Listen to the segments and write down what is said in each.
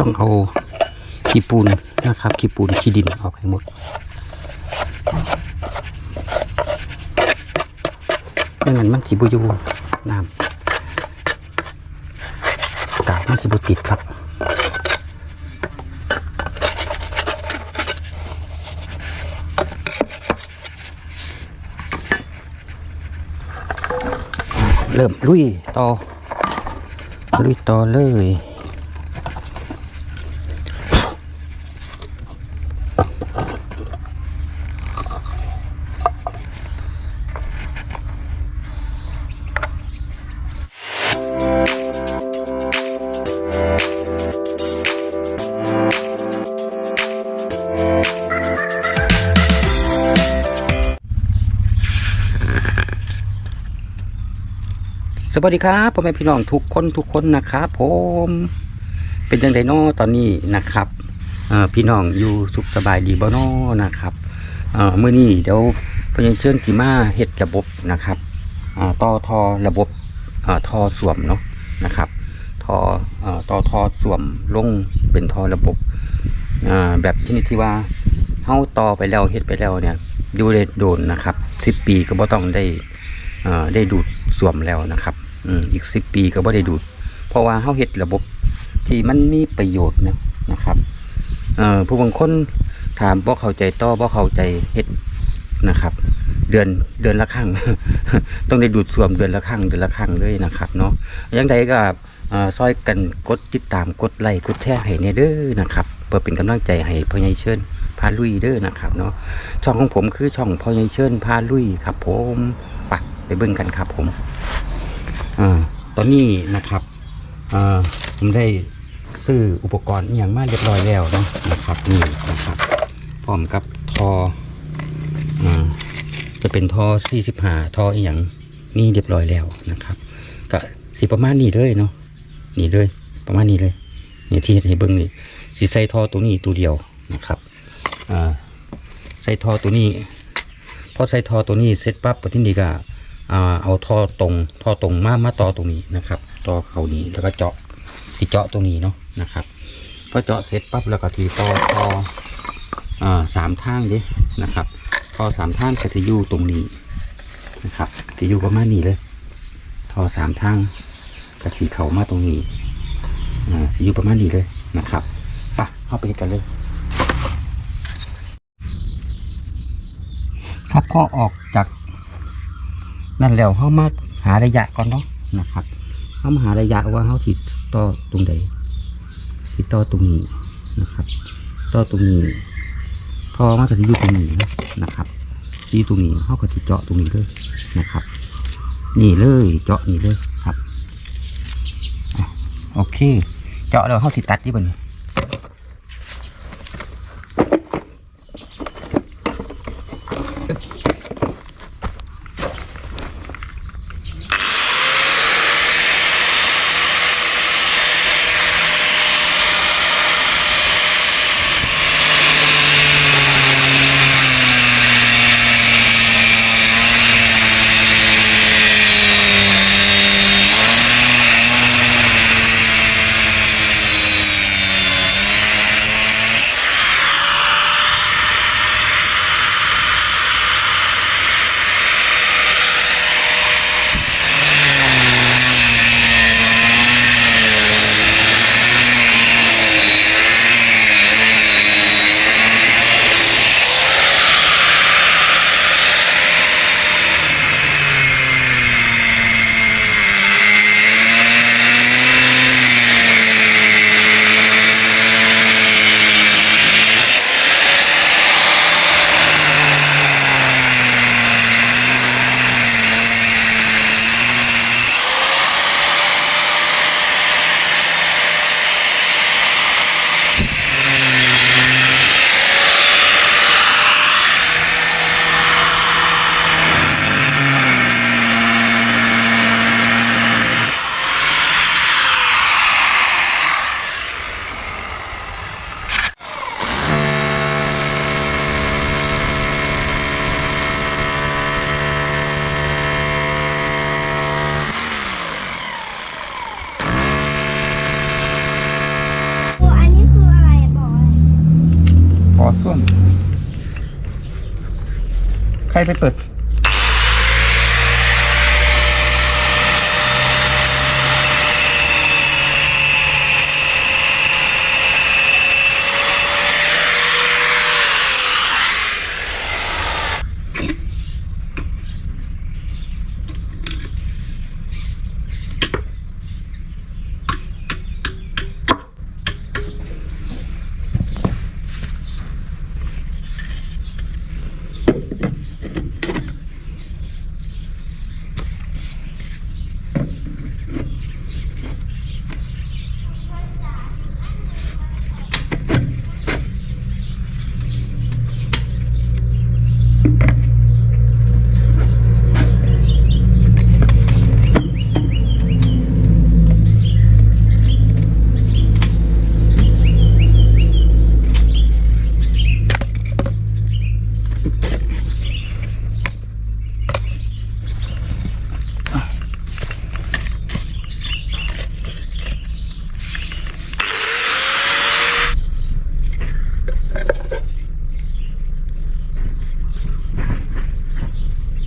ต้องเอาขี้ปูนนะครับขี้ปูนขี้ดินออกให้หมดไม่งั้นมันสิบุยูน้ำกาบมันสิบุติดครับเริ่มลุยต่อลุยต่อเลย วัสดีครับพ่อแม่พี่น้องทุกคนทุกคนนะครับผมเป็นยังไงน้อตอนนี้นะครับพี่น้องอยู่สุขสบายดีบ่น้อนะครับเมื้อนี้เดี๋ยวพยัญเชิญสีมาเฮ็ดระบบนะครับต่อทอระบบอ่าทอสวมเนาะนะครับท่อต่อทอสวมลงเป็นทอระบบแบบชนิดที่ว่าเฮาต่อไปแล้วเฮ็ดไปแล้วเนี่ยอยู่ได้โดนนะครับ10ปีก็บ่ต้องได้ได้ดูดสวมแล้วนะครับ อีกสิบปีก็บ่ได้ดูด เพราะว่าเฮาเฮ็ดระบบที่มันมีประโยชน์นะนะครับผู้บางคนถามบ่เข้าใจต่อบ่เข้าใจเฮ็ดนะครับ เดือนเดือนละครั้งต้องได้ดูดสวมเดือนละครั้งเดือนละครั้งเลยนะครับเนาะยังใดก็เอ่อซอยกันกดติดตามกดไลค์กดแชร์ให้เนี่ยเด้อนะครับเพื่อเป็นกำลังใจให้พ่อใหญ่เชิญพาลุยเด้อนะครับเนาะช่องของผมคือช่องพ่อใหญ่เชิญพาลุยครับผมไปไปเบิ่งกันครับผม อ่าตอนนี้นะครับอ่าผมได้ซื้ออุปกรณ์อหย่างมากเรียบร้อยแล้วเนาะนะครับนี่นะครับพร้อมกับทออ่าจะเป็นท่อ45ท่ออีหยังนี่เรียบร้อยแล้วนะครับ ก็สิประมาณนี้เลยเนาะนี่เลย ประมาณนี้เลยนี่ที่ให้เบิ่งนี่สิใส่ท่อตัวนี้ตัวเดียวนะครับอ่าใส่ท่อตัวนี้พอใส่ท่อตัวนี้เสร็จปั๊บก็ที่นี่ก็อ่า เอาท่อตรงท่อตรงมามาต่อตรงนี้นะครับต่อเขานี้แล้วก็เจาะที่เจาะตรงนี้เนาะนะครับพอเจาะเสร็จปั๊บแล้วก็ทีต่อท่อสามทางดินะครับทอสามท่านก็จะอยู่ตรงนี้นะครับจะอยู่ประมาณนี้เลยทอสามทางกระสีเขามาตรงนี้อ่าจะอยู่ประมาณนี้เลยนะครับไปะเข้าไปกันเลยครับพอออกจาก นั่นแล้วเขามาหาระยะก่อนเนาะนะครับเขามาหาระยะว่าเขาสิต่อตรงใดสิต่อตรงนี้นะครับ ต่อตรงนี้พอมาก็จะอยู่ตรงนี้นะครับที่ตรงนี้เขาก็จะเจาะตรงนี้เลยนะครับ นี่เลยเจาะนี่เลยครับอโอเค เจาะแล้วเขาสิตัดที่บนนี้ ไปเปิด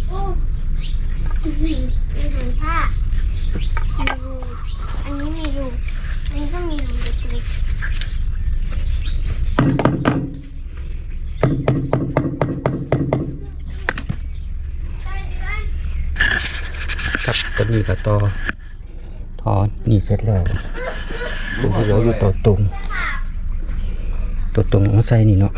โอ้อื้อหือมีถุงผ้ามีรูอันนี้มีรูอันนี้ก็มีรูเล็ก ครับตอ นนี้ก็ต่อทอนี่เสร็จแล้วดูที่เหลืออยู่ตัวตรงตัวตรงเอามาใส่นี่เนาะ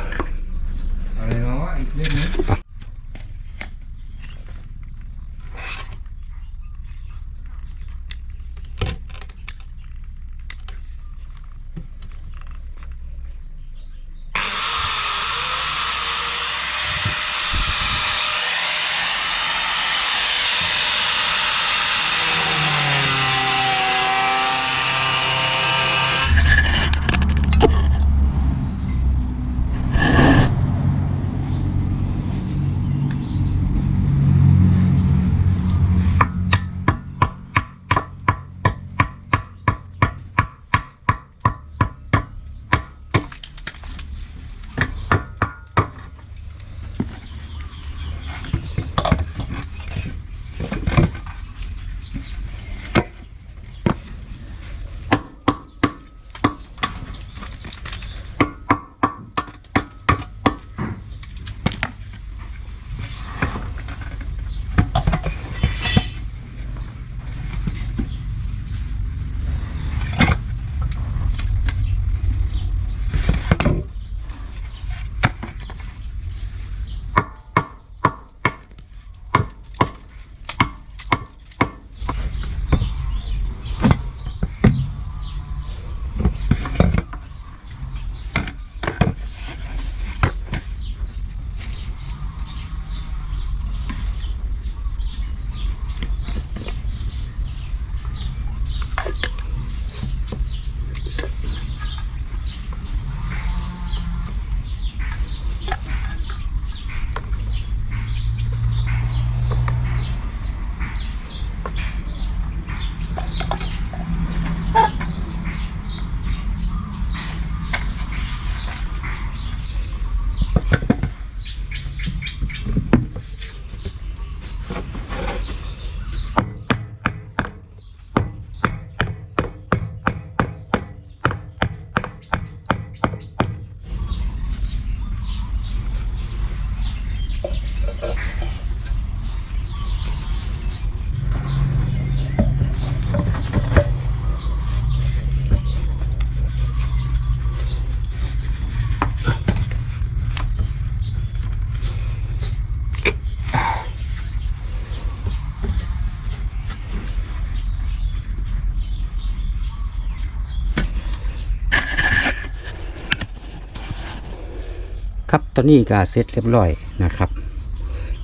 นี้ก็เสร็จเรียบร้อยนะครับ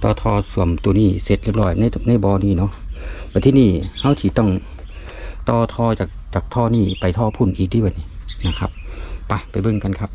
ต่อทอส่วมตัวนี้เสร็จเรียบร้อยในในบอนี้เนาะแต่ที่นี่เขาถีต้องต่อทอจากจากท่อนี้ไปท่อพุ่นอีกที่วันนี้นะครับ ไปไปเบิ่งกันครับ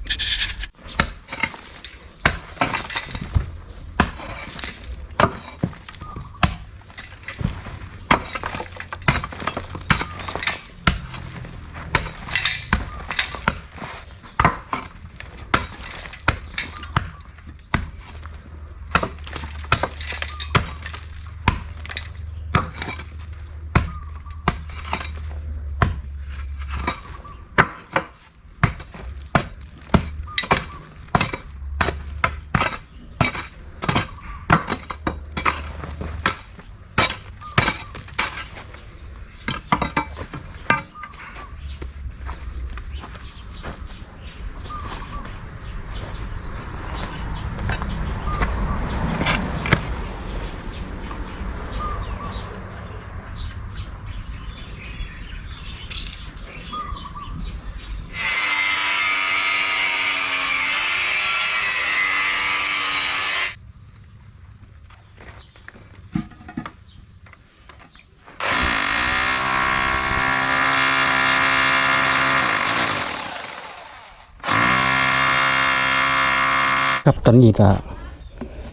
ตอนนี้ก็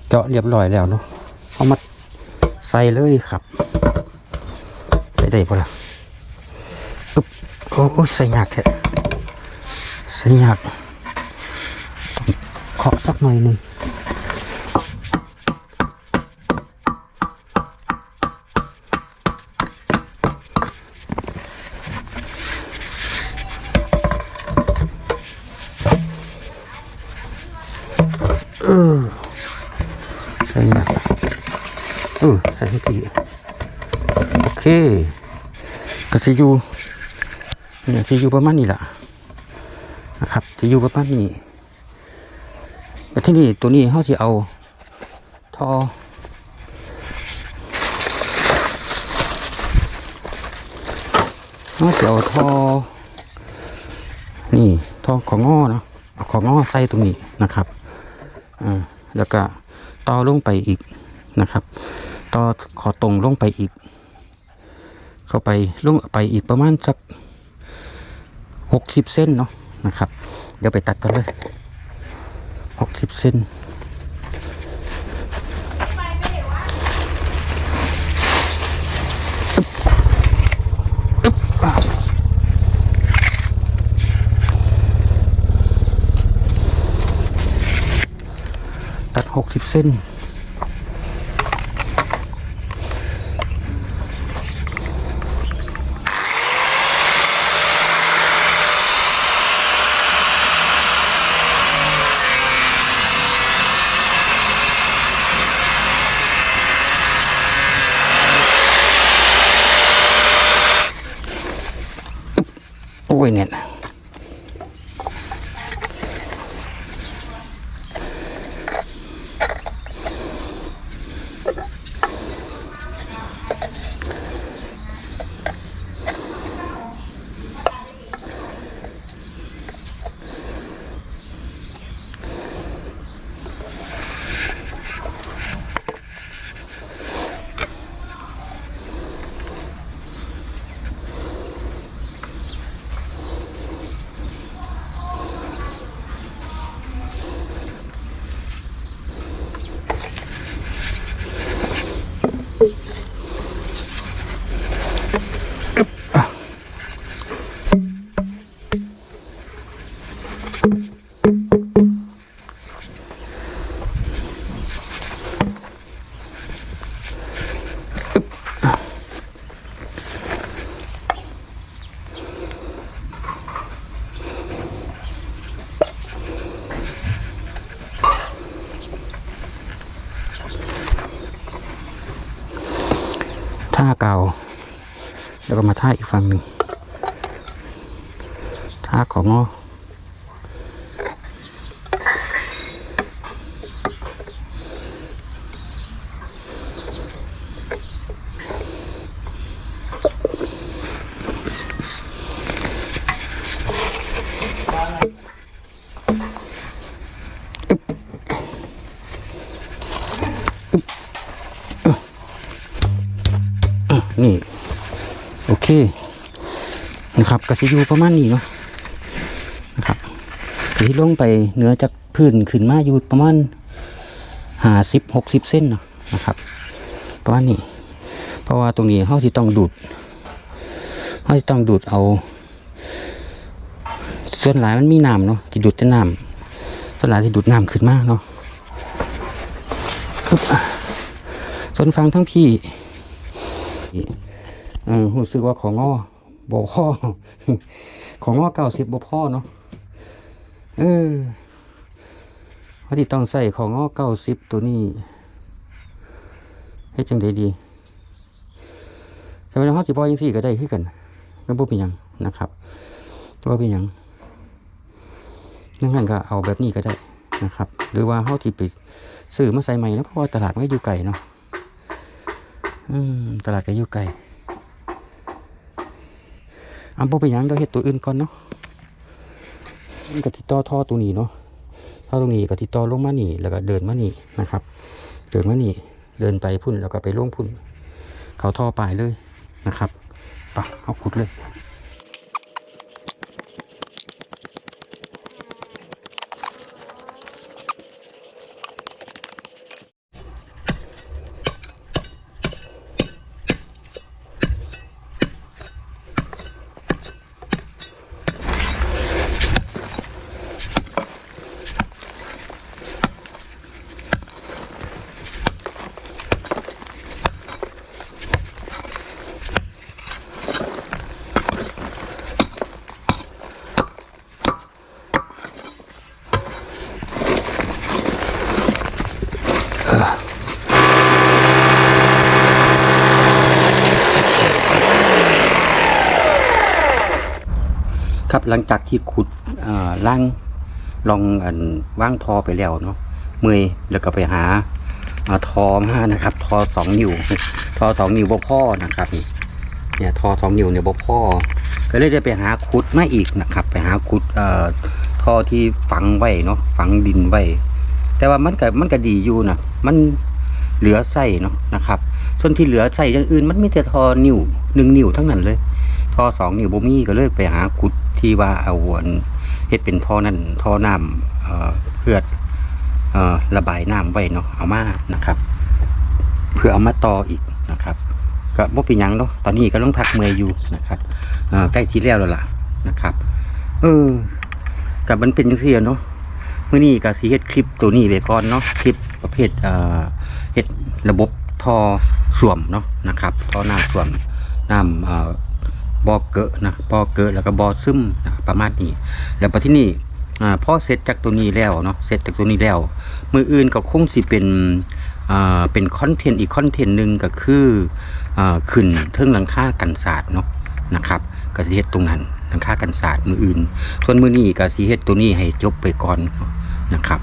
เจาะเรียบร้อยแล้วเนาะเอามาใส่เลยครับใส่ได้ปะล่ะอึ๊บโอ้ยใส่ยากแท้ใส่ยากต้องเคาะสักหน่อยหนึ่ง สิอยู่เนี่ยสิอยู่ประมาณนี้แหละนะครับสิอยู่ประมาณนี้แต่ที่นี่ตัวนี้เขาสิเอาทอเขาสิเอาทอนี่ทอของง้อเนาะของง้อใส่ตรงนี้นะครับอ่าแล้วก็ต่อลงไปอีกนะครับ ต่อขอตรงลงไปอีก เข้าไปลงไปอีกประมาณสักหกสิบเส้นเนาะนะครับ เดี๋ยวไปตัดกันเลยหกสิบเส้นตัดหกสิบเส้น โอ้ยเนี่ย ท่าอีกฝั่งหนึ่งท่าของงออะนี่ โอเคนะครับก็จะอยู่ประมาณนี้เนาะนะครับที่ลงไปเหนือจากพื้นขึ้นมาอยู่ประมาณห้าสิบหกสิบเส้นเนาะนะครับประมาณนี้ เพราะว่าตรงนี้เขาที่ต้องดูดเขาที่ต้องดูดเอา ส่วนหลายมันมีน้ำเนาะที่ดูดแต่น้ำส่วนหลายที่ดูดน้ำขึ้นมากเนาะปึ๊บอะส่วนฟังทั้งพี่ เออรู้สึกว่าของงอบพ่อของงอเก้าสิบบพ่อเนาะเออเขาที่ต้องใส่ของงอเก้าสิบตัวนี้ให้จังไดดีแต่เวลาเขาสิบอยังสี่ก็ได้ขึ้นกันก็บ่เป็นยังนะครับบ่เป็นยังนั่นกันก็เอาแบบนี้ก็ได้นะครับ หรือว่าเขาที่ไปซื้อมาใส่ใหม่นะเพราะว่าตลาดไม่อยู่ไกลเนาะอืมตลาดก็อยู่ไกล อันบ่เป็นหยังเราเห็ดตัวอื่นก่อนเนาะมันก็ติดต่อท่อตัวนี้เนาะท่อตรงนี้ก็ติดต่อลงมานี่ แล้วก็เดินมานี่นะครับ เดินมานี่ เดินไปพุ่นแล้วก็ไปลงพุ่น เขาท่อปลายเลยนะครับปะเอาขุดเลย หลังจากที่ขุดล่างลองอันว่างทอไปแล้วเนาะเมื่อยแล้วก็ไปหาอทอมานะครับ ทอสองนิ้วทอสองนิ้วบ่พ่อนะครับ เนี่ยทอสองนิ้วเนี่ยบ่พ่อ ก็เลยได้ไปหาขุดมาอีกนะครับ ไปหาขุดอ่อทอที่ฝังไว้เนาะฝังดินไว้ แต่ว่ามันก็มันก็ดีอยู่นะมันเหลือไส้เนาะนะครับ ส่วนที่เหลือใส่อย่างอื่น มันมีแต่ทอนิ้วหนึ่งนิ้วทั้งนั้นเลยทอสองนิ้วบ่มีก็เลยไปหาขุด ที่ว่าเอาวนเฮ็ดเป็นท่อนั่นท่อน้ำเอ่อเพื่อระบายน้ำไว้เนาะเอามานะครับ เพื่อเอามาต่ออีกนะครับ ก็บ่เป็นหยังเนาะตอนนี้ก็ต้องพักเมื่อยอยู่นะครับใกล้ที่แล้วแล้วล่ะนะครับ เออกับมันเป็นจังซี่อะเนาะเมื้อนี้ก็สิเฮ็ดคลิปตัวนี้ไว้ก่อนเนาะคลิปประเภทเฮ็ดระบบท่อส่วมเนาะนะครับท่อน้ำส่วมน้ำ บ่อเกอะนะบ่อเกอะแล้วก็บ่อซึมนะประมาณนี้ แล้วพอที่นี่อ่าพอเสร็จจากตัวนี้แล้วเนาะเสร็จจากตัวนี้แล้ว มืออื่นก็คงสิเป็นอ่าเป็นคอนเทนต์อีกคอนเทนต์หนึ่งก็คืออ่าขึ้นเทิงหลังคากันศาสตร์เนาะนะครับกสิเฮ็ดตรงนั้นหลังคากันศาสตร์มืออื่น ส่วนมือนี้กสิเฮ็ดตัวนี้ให้จบไปก่อนนะครับ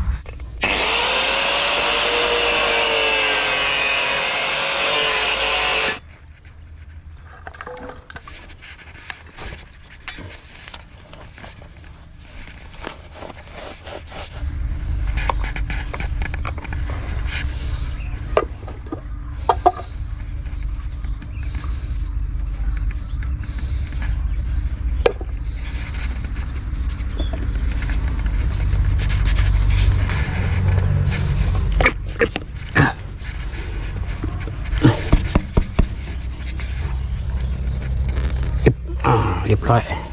อ่า เ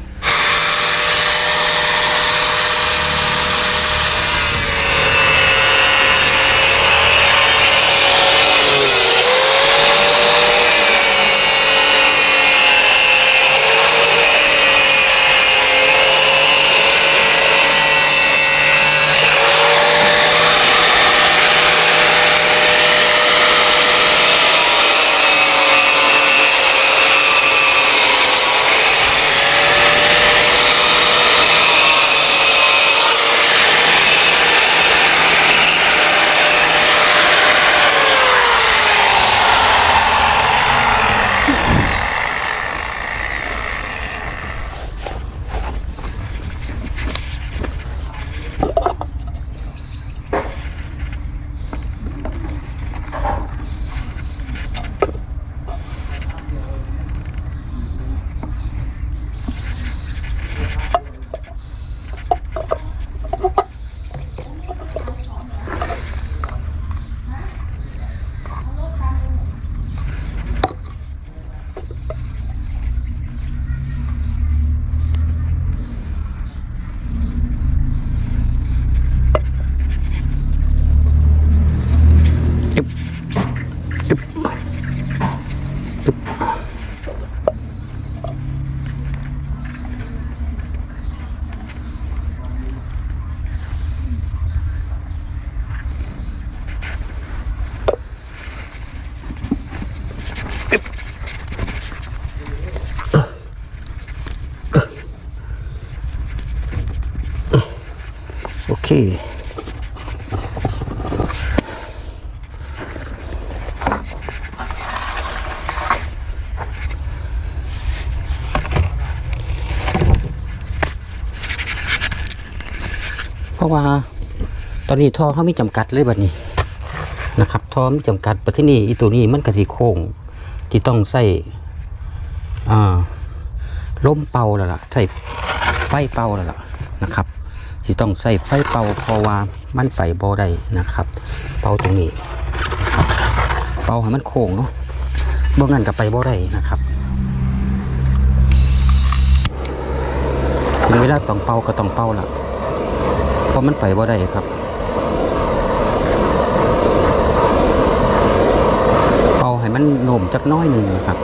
เคเพราะว่าตอนนี้ท่อเขามีจำกัดเลยบัดนี้นะครับท่อมีจำกัดประเทศนี้อีตัวนี้มันกระสีโค้งที่ต้องใส่ล้มเป่าแล้วล่ะใส่ไฟเป่าแล้วล่ะนะครับ ที่ต้องใส่ไฟเป่าเพราะว่ามันไปบ่ได้นะครับ เป่าตรงนี้เป่าให้มันโค้งเนาะบ่งั้นก็ไปบ่ได้นะครับถึงเวลาต้องเป่าก็ต้องเป่าละเพราะมันไปว่ได้ครับเอาให้มันโน่มจักน้อยหนึ่งนะครับ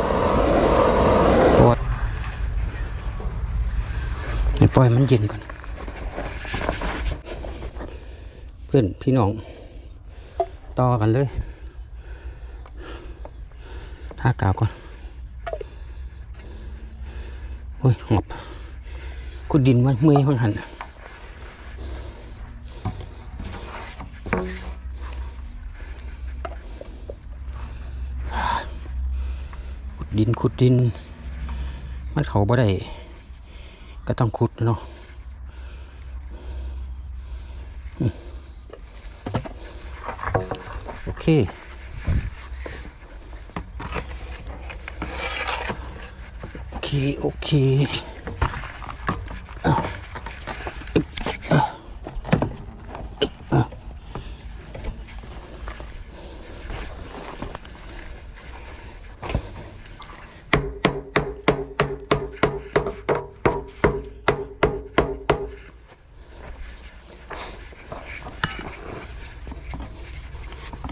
เพราะว่าให้ปล่อยมันเย็นก่อน พื่อนพี่น้อง ต่อกันเลยทากาวก่อนโอ้ยหอบขุดดินมันเมื่อยหันหันขุดดินขุดดิน มันเขาบ่ได้ ก็ต้องขุดเนาะอืม โอเค โอเค โอเคอะอึ๊บอะอึ๊บอะ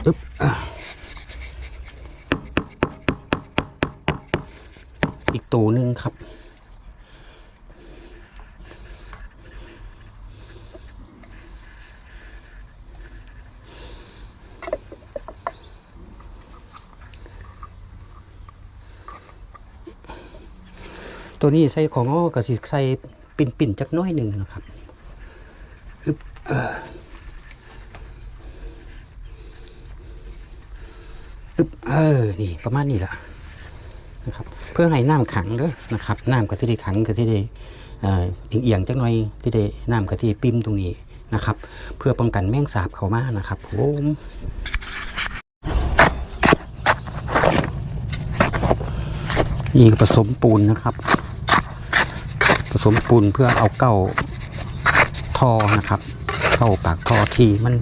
อึ๊บอะอีกตัวหนึ่งครับ ตัวนี้ใส่ของอ้อก็สิใส่ปิ่นปิ่นๆจักน้อยหนึ่งนะครับอึบเอออเออนี่ประมาณนี้ละนะครับ เพื่อให้น้ำขังเด้อนะครับ น้ำก็ที่ได้ขังก็ที่ได้เอ่อเอียงๆจักหน่อยที่ได้น้ำก็ที่ปิ้มตรงนี้นะครับ เพื่อป้องกันแมงสาบเข้ามานะครับผมนี่ผสมปูนนะครับ สมปูนเพื่อเอาเก้าท่อนะครับ เข้าปากท่อที่มัน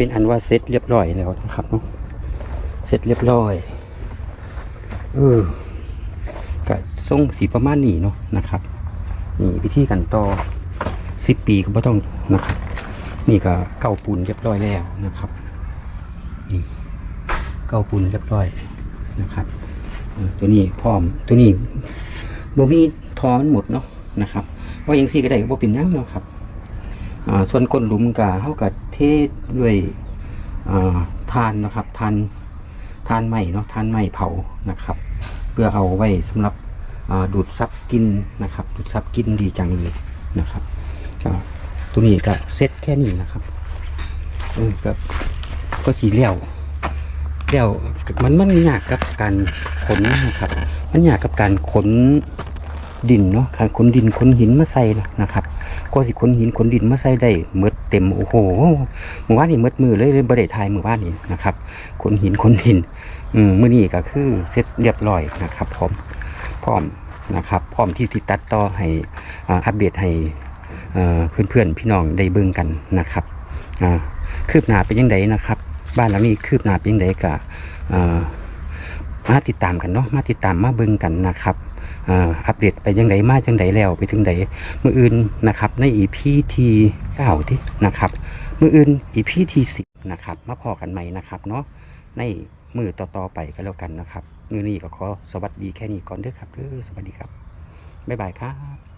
เป็นอันว่าเสร็จเรียบร้อยแล้วนะครับเนาะเสร็จเรียบร้อยเออก็ทรงสีประมาณนี้เนาะนะครับนี่วิธีการต่อสิบปีก็ไม่ต้องนะครับ นี่ก็เก้าปูนเรียบร้อยแล้วนะครับนี่เก้าปูนเรียบร้อยนะครับตัวนี้พร้อมตัวนี้บ่มีทอนหมดเนาะนะครับเพราอยังซี่ก็ได้บ่เป็นหยังเนาะครับอ่าส่วนก้นหลุมกะเท่ากับ เทด้วยทานนะครับทานทานใหม่เนาะทานใหม่เผานะครับ เพื่อเอาไว้สำหรับดูดซับกินนะครับ ดูดซับกินดีจังเลยนะครับก็ตัวนี้ก็เซ็ตแค่นี้นะครับเออก็ก็สีเลี้ยวเลี้ยวมันมันยากกับการขนนะครับ มันยากกับการขน ดินเนาะการขนดินขนหินมาใส่นะครับ ก็สิขนหินขนดินมาใส่ได้หมดเต็มโอ้โหเมื่อวานนี้หมดมือเลยเลยบ่ได้ทายเมื่อวานนี้นะครับขนหินขนดินอืมมื้อนี้ก็คือเสร็จเรียบร้อยนะครับพร้อมพร้อมนะครับพร้อมที่ที่ตัดต่อให้อัปเดตให้เอ่อนเพื่อนพี่น้องได้เบิ่งกันนะครับอ่าคืบหน้าเป็นยังไงนะครับ บ้านหลังนี้คืบหน้าเป็นยังไงก็มาติดตามกันเนาะมาติดตามมาเบิ่งกันนะครับ อ่าอัปเดตไปยังไงมาจังไดแล้วไปถึงไดมืออื่นนะครับในอีพีทีเก้าที่นะครับมืออื่นอีพีทีสิบนะครับมาพอกันใหม่นะครับเนาะในมือต่อๆไปก็แล้วกันนะครับมือนี้ก็ขอสวัสดีแค่นี้ก่อนเด้อครับเด้อสวัสดีครับบ๊ายบายครับ